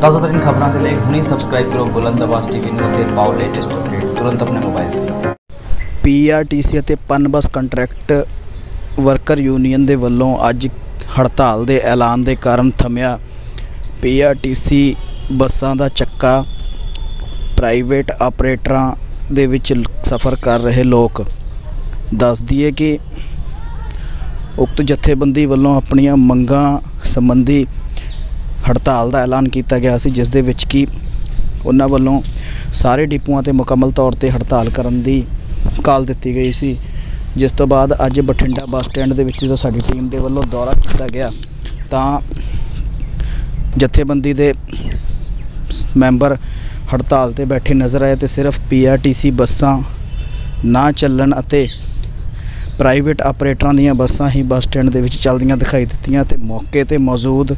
ਤਾਜ਼ਾ ਤਰੀਨ ਖਬਰਾਂ ਦੇ ਲਈ ਹੁਣੀ ਸਬਸਕ੍ਰਾਈਬ ਕਰੋ ਬੁਲੰਦ ਆਵਾਜ਼ ਟੀਵੀ ਨੂੰ ਅਤੇ ਪਾਓ ਲੇਟੈਸਟ ਅਪਡੇਟ ਤੁਰੰਤ ਆਪਣੇ ਮੋਬਾਈਲ ਤੇ। ਪੀਆਰਟੀਸੀ ਅਤੇ ਪਨਬਸ ਕੰਟਰੈਕਟ ਵਰਕਰ ਯੂਨੀਅਨ ਦੇ ਵੱਲੋਂ ਅੱਜ ਹੜਤਾਲ ਦੇ ਐਲਾਨ ਦੇ ਕਾਰਨ ਥਮਿਆ ਪੀਆਰਟੀਸੀ ਬੱਸਾਂ ਦਾ ਚੱਕਾ। ਪ੍ਰਾਈਵੇਟ ਆਪਰੇਟਰਾਂ ਦੇ ਵਿੱਚ ਸਫ਼ਰ ਕਰ ਰਹੇ ਲੋਕ। ਦੱਸ ਦਈਏ ਕਿ ਉਕਤ ਜਥੇਬੰਦੀ ਵੱਲੋਂ ਆਪਣੀਆਂ ਮੰਗਾਂ ਸੰਬੰਧੀ ਹੜਤਾਲ ਦਾ ਐਲਾਨ ਕੀਤਾ ਗਿਆ ਸੀ, ਜਿਸ ਦੇ ਵਿੱਚ ਕਿ ਉਹਨਾਂ ਵੱਲੋਂ ਸਾਰੇ ਡਿਪੂਆਂ ਤੇ ਮੁਕੰਮਲ ਤੌਰ ਤੇ ਹੜਤਾਲ ਕਰਨ ਦੀ ਕਾਲ ਦਿੱਤੀ ਗਈ ਸੀ। ਜਿਸ ਤੋਂ ਬਾਅਦ ਅੱਜ ਬਠਿੰਡਾ ਬੱਸ ਸਟੈਂਡ ਦੇ ਵਿੱਚ ਜਦੋਂ ਸਾਡੀ ਟੀਮ ਦੇ ਵੱਲੋਂ ਦੌਰਾ ਕੀਤਾ ਗਿਆ, ਤਾਂ ਜਥੇਬੰਦੀ ਦੇ ਮੈਂਬਰ ਹੜਤਾਲ ਤੇ ਬੈਠੇ ਨਜ਼ਰ ਆਏ ਤੇ ਸਿਰਫ ਪੀਆਰਟੀਸੀ ਬੱਸਾਂ ਨਾ ਚੱਲਣ ਅਤੇ ਪ੍ਰਾਈਵੇਟ ਆਪਰੇਟਰਾਂ ਦੀਆਂ ਬੱਸਾਂ ਹੀ ਬੱਸ ਸਟੈਂਡ ਦੇ ਵਿੱਚ ਚੱਲਦੀਆਂ ਦਿਖਾਈ ਦਿੱਤੀਆਂ ਤੇ ਮੌਕੇ ਤੇ ਮੌਜੂਦ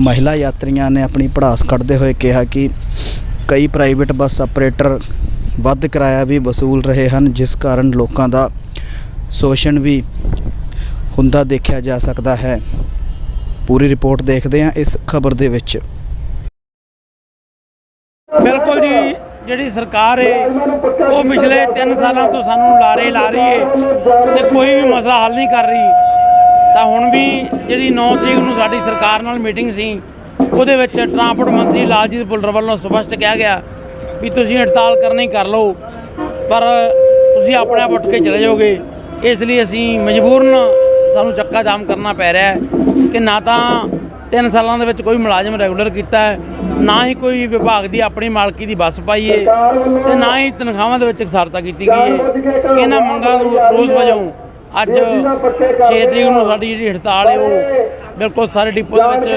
ਮਹਿਲਾ ਯਾਤਰੀਆਂ ਨੇ ਆਪਣੀ ਪੜਾਸ ਕੱਢਦੇ ਹੋਏ ਕਿਹਾ ਕਿ ਕਈ ਪ੍ਰਾਈਵੇਟ ਬੱਸ ਆਪਰੇਟਰ ਵੱਧ ਕਿਰਾਇਆ ਵੀ ਵਸੂਲ ਰਹੇ ਹਨ, ਜਿਸ ਕਾਰਨ ਲੋਕਾਂ ਦਾ ਸ਼ੋਸ਼ਣ ਵੀ ਹੁੰਦਾ ਦੇਖਿਆ ਜਾ ਸਕਦਾ ਹੈ। ਪੂਰੀ ਰਿਪੋਰਟ ਦੇਖਦੇ ਹਾਂ ਇਸ ਖਬਰ ਦੇ ਵਿੱਚ। ਬਿਲਕੁਲ ਜੀ, ਜਿਹੜੀ ਸਰਕਾਰ ਹੈ ਉਹ ਪਿਛਲੇ 3 ਸਾਲਾਂ ਤੋਂ ਸਾਨੂੰ ਲਾਰੇ ਲਾ ਰਹੀ ਹੈ ਤੇ ਕੋਈ ਵੀ ਮਸਲਾ ਹੱਲ ਨਹੀਂ ਕਰ ਰਹੀ। ਤਾਂ ਹੁਣ ਵੀ ਜਿਹੜੀ 9 ਤਰੀਕ ਨੂੰ ਸਾਡੀ ਸਰਕਾਰ ਨਾਲ ਮੀਟਿੰਗ ਸੀ, ਉਹਦੇ ਵਿੱਚ ਟਰਾਂਸਪੋਰਟ ਮੰਤਰੀ ਲਾਲਜੀਤ ਭੁੱਲਰ ਵੱਲੋਂ ਸਪਸ਼ਟ ਕਿਹਾ ਗਿਆ ਵੀ ਤੁਸੀਂ ਹੜਤਾਲ ਕਰਨੀ ਕਰ ਲਓ, ਪਰ ਤੁਸੀਂ ਆਪਣੇ ਆਪ ਉੱਠ ਕੇ ਚਲੇ ਜਾਓਗੇ। ਇਸ ਲਈ ਅਸੀਂ ਮਜਬੂਰਨ ਸਾਨੂੰ ਚੱਕਾ ਜਾਮ ਕਰਨਾ ਪੈ ਰਿਹਾ ਹੈ ਕਿ ਨਾ ਤਾਂ 3 ਸਾਲਾਂ ਦੇ ਵਿੱਚ ਕੋਈ ਮੁਲਾਜ਼ਮ ਰੈਗੂਲਰ ਕੀਤਾ ਹੈ, ਨਾ ਹੀ ਕੋਈ ਵਿਭਾਗ ਦੀ ਆਪਣੀ ਮਾਲਕੀ ਦੀ ਬੱਸ ਪਾਈ ਹੈ ਤੇ ਨਾ ਹੀ ਤਨਖਾਹਾਂ ਦੇ ਵਿੱਚ ਇਕਸਾਰਤਾ ਕੀਤੀ ਗਈ ਹੈ। ਇਹਨਾਂ ਮੰਗਾਂ ਨੂੰ ਰੋਜ਼ ਵਜੋਂ ਅੱਜ 6 ਤਰੀਕ ਨੂੰ ਸਾਡੀ ਜਿਹੜੀ ਹੜਤਾਲ ਹੈ ਉਹ ਬਿਲਕੁਲ ਸਾਰੇ ਡਿਪੋ ਦੇ ਵਿੱਚ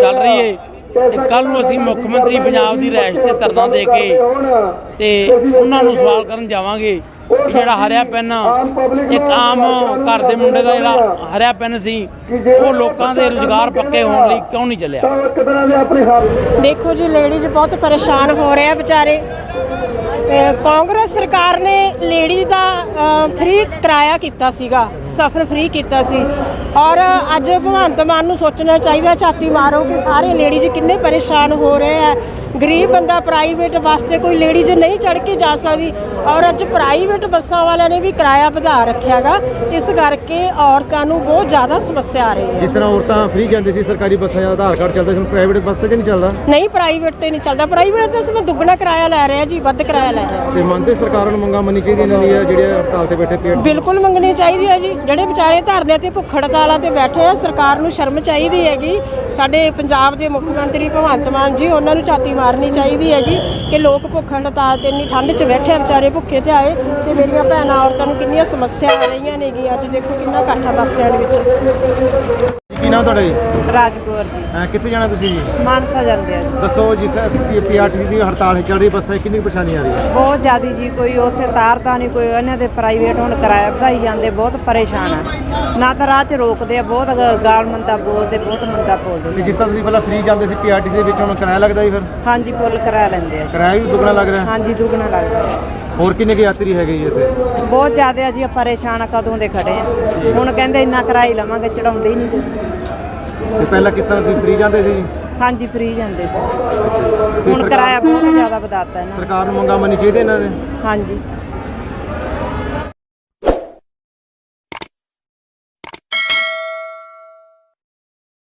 ਚੱਲ ਰਹੀ ਹੈ। ਤੇ ਕੱਲ ਨੂੰ ਅਸੀਂ ਮੁੱਖ ਮੰਤਰੀ ਪੰਜਾਬ ਦੀ ਰਹਿਸ਼ ਤੇ ਧਰਨਾ ਦੇ ਕੇ ਤੇ ਉਹਨਾਂ ਨੂੰ ਸਵਾਲ ਕਰਨ ਜਾਵਾਂਗੇ ਜਿਹੜਾ ਹਰਿਆ ਪੈਨ ਇੱਕ ਆਮ ਘਰ ਦੇ ਮੁੰਡੇ ਦਾ ਜਿਹੜਾ ਹਰਿਆ ਪੈਨ ਸੀ ਉਹ ਲੋਕਾਂ ਦੇ ਰੁਜ਼ਗਾਰ ਪੱਕੇ ਹੋਣ ਲਈ ਕਿਉਂ ਨਹੀਂ ਚੱਲਿਆ? ਦੇਖੋ ਜੀ ਲੇਡੀਜ਼ ਬਹੁਤ ਪਰੇਸ਼ਾਨ ਹੋ ਰਹੇ ਆ ਵਿਚਾਰੇ। ਕਾਂਗਰਸ ਸਰਕਾਰ ਨੇ ਲੇਡੀਜ਼ ਦਾ ਫ੍ਰੀ ਕਿਰਾਇਆ ਕੀਤਾ ਸੀਗਾ ਸਫ਼ਰ ਫ੍ਰੀ ਕੀਤਾ ਸੀ। ਔਰ ਅੱਜ ਭਗਵੰਤ ਮਾਨ ਨੂੰ ਸੋਚਣਾ ਚਾਹੀਦਾ ਛਾਤੀ ਮਾਰੋ ਕਿ ਸਾਰੇ ਲੇਡੀਜ਼ ਕਿੰਨੇ ਪਰੇਸ਼ਾਨ ਹੋ ਰਹੇ ਆ। ਗਰੀਬ ਬੰਦਾ ਪ੍ਰਾਈਵੇਟ ਬੱਸ ਤੇ ਕੋਈ ਲੇਡੀਜ਼ ਨਹੀਂ ਚੜ ਕੇ ਜਾ ਸਕਦੀ। ਔਰ ਅੱਜ ਪ੍ਰਾਈਵੇਟ ਬੱਸਾਂ ਵਾਲਿਆਂ ਨੇ ਵੀ ਕਿਰਾਇਆ ਵਧਾ ਰੱਖਿਆਗਾ ਇਸ ਕਰਕੇ ਔਰਤਾਂ ਨੂੰ ਬਹੁਤ ਜ਼ਿਆਦਾ ਸਮੱਸਿਆ ਆ ਰਹੀ ਹੈ। ਜਿਸ ਤਰ੍ਹਾਂ ਔਰਤਾਂ ਫ੍ਰੀ ਜਾਂਦੇ ਸੀ ਸਰਕਾਰੀ ਬੱਸਾਂ ਦਾ ਆਧਾਰ ਕਾਰਡ ਚੱਲਦਾ ਸੀ ਪ੍ਰਾਈਵੇਟ ਬੱਸ ਤੇ ਨਹੀਂ ਚੱਲਦਾ? ਨਹੀਂ ਪ੍ਰਾਈਵੇਟ ਤੇ ਨਹੀਂ ਚੱਲਦਾ। ਪ੍ਰਾਈਵੇਟ ਤੇ ਸਮਾਂ ਦੁੱਗਣਾ ਕਿਰਾਇਆ ਲੈ ਰਹੇ ਆ ਜੀ ਵੱਧ ਕਿਰਾਇਆ ਲੈ ਰਹੇ। ਆ ਤੇ ਮੰਨਦੇ ਸਰਕਾਰਾਂ ਨੂੰ ਮੰਗਾਂ ਮੰਨੀ ਚਾਹੀਦੀਆਂ ਇਹਨਾਂ ਦੀਆਂ ਜਿਹੜੇ ਹੜਤਾਲ ਤੇ ਬੈਠੇ ਪੇਟ ਬਿਲਕੁਲ ਮੰਗਣੀ ਚਾਹੀਦੀ ਹੈ ਜੀ। ਜਿਹੜੇ ਵਿਚਾਰੇ ਧਰਨੇ ਤੇ ਭੁੱਖ ਹੜਤਾਲਾਂ ਤੇ ਬੈਠੇ ਆ ਸਰਕਾਰ ਨੂੰ ਸ਼ਰਮ ਚਾਹੀਦੀ ਹੈਗੀ। ਸਾਡੇ ਪੰਜਾਬ ਦੇ ਮੁੱਖ ਮੰਤਰੀ ਭਗਵੰਤ ਮਾਨ ਜੀ ਉਹਨਾਂ ਨੂੰ ਛਾਤੀ ਮਾਰਨੀ ਚਾਹੀਦੀ ਹੈਗੀ ਕਿ ਲੋਕ ਭੁੱਖ ਹੜਤਾਲ ਤੇ ਇੰਨੀ ਠੰਡ 'ਚ ਬੈਠੇ ਆ ਵਿਚਾਰੇ ਭੁੱਖੇ ਤੇ ਆਏ ਤੇ ਮੇਰੀਆਂ ਭੈਣਾਂ ਔਰਤਾਂ ਨੂੰ ਕਿੰਨੀਆਂ ਸਮੱਸਿਆ ਆ ਰਹੀਆਂ ਨੇਗੀਆਂ। ਅੱਜ ਦੇਖੋ ਕਿੰਨਾ ਇਕੱਠ ਬੱਸ ਸਟੈਂਡ ਵਿੱਚ। ਨਾਮ ਤੁਹਾਡਾ ਜੀ? ਰਾਜਪੁਰ ਜੀ। ਅਹ ਕਿੱਥੇ ਜਾਣਾ ਤੁਸੀਂ ਜੀ? ਮਾਨਸਾ ਜਾਂਦੇ ਆ ਦੱਸੋ ਜਿਸ ਪੀਆਰਟੀ ਦੀ ਹੜਤਾਲ ਚੱਲ ਰਹੀ ਬੱਸਾਂ 'ਚ ਕਿੰਨੀ ਪਰੇਸ਼ਾਨੀ ਆ ਰਹੀ ਹੈ? ਬਹੁਤ ਜ਼ਿਆਦੀ ਜੀ ਕੋਈ ਉੱਥੇ ਤਾਰਦਾ ਨਹੀਂ ਕੋਈ ਇਹਨਾਂ ਦੇ ਪ੍ਰਾਈਵੇਟ ਹੁਣ ਕਿਰਾਇਆ ਵਧਾਈ ਜਾਂਦੇ ਬਹੁਤ ਪਰੇਸ਼ਾਨ ਆ। ਨਾ ਤਾਂ ਰਾਹ 'ਚ ਰੋਕਦੇ ਆ ਬਹੁਤ ਗ- ਗਾਲ ਮੰਦਾ ਬੋਲਦੇ ਬਹੁਤ ਮੰਦਾ ਤੇ ਬੋਲਦੇ ਜਿਸ ਤਰ੍ਹਾਂ ਤੁਸੀਂ ਪਹਿਲਾਂ ਫ੍ਰੀ ਜਾਂਦੇ ਸੀ ਪੀਆਰਟੀ ਦੇ ਵਿੱਚ ਹੁਣ ਕਿਰਾਇਆ ਲੱਗਦਾ ਜੀ ਫਿਰ? ਹਾਂਜੀ ਫੁੱਲ ਕਰਾ ਲੈਂਦੇ ਆ ਕਿਰਾਇਆ ਵੀ ਦੁੱਗਣਾ ਲੱਗ ਰਿਹਾ? ਹਾਂਜੀ ਦੁੱਗਣਾ ਲੱਗਦਾ ਹੋਰ ਕਿੰਨੇ ਕੁ ਯਾਤਰੀ ਹੈਗੇ ਜੀ ਇੱਥੇ? ਬਹੁਤ ਜ਼ਿਆਦਾ ਆ ਜੀ ਪਰੇਸ਼ਾਨ ਆ ਕਦੋਂ ਦੇ ਖੜੇ ਆ। ਹੁਣ ਕਹਿੰਦੇ ਇੰਨਾ ਕਿਰਾਇਆ ਹੀ ਲਵਾਂਗੇ ਚੜਾਉਂਦੇ ਹੀ ਨਹੀਂ ਕੋਈ। ਤੇ ਪਹਿਲਾਂ ਕਿਸ ਤਰ੍ਹਾਂ ਤੁਸੀਂ ਫ੍ਰੀ ਜਾਂਦੇ ਸੀ? ਹਾਂਜੀ ਫ੍ਰੀ ਜਾਂਦੇ ਸੀ। ਹੁਣ ਸਰਕਾਰ- ਕਿਰਾਇਆ ਬਹੁਤ ਜ਼ਿਆਦਾ ਵਧਾਤਾ ਇਹਨਾਂ ਨੇ। ਸਰਕਾਰ ਨੂੰ ਮੰਗਾਂ ਮੰਨੀ ਚਾਹੀਦੀ ਇਹਨਾਂ ਨੇ ਹਾਂਜੀ।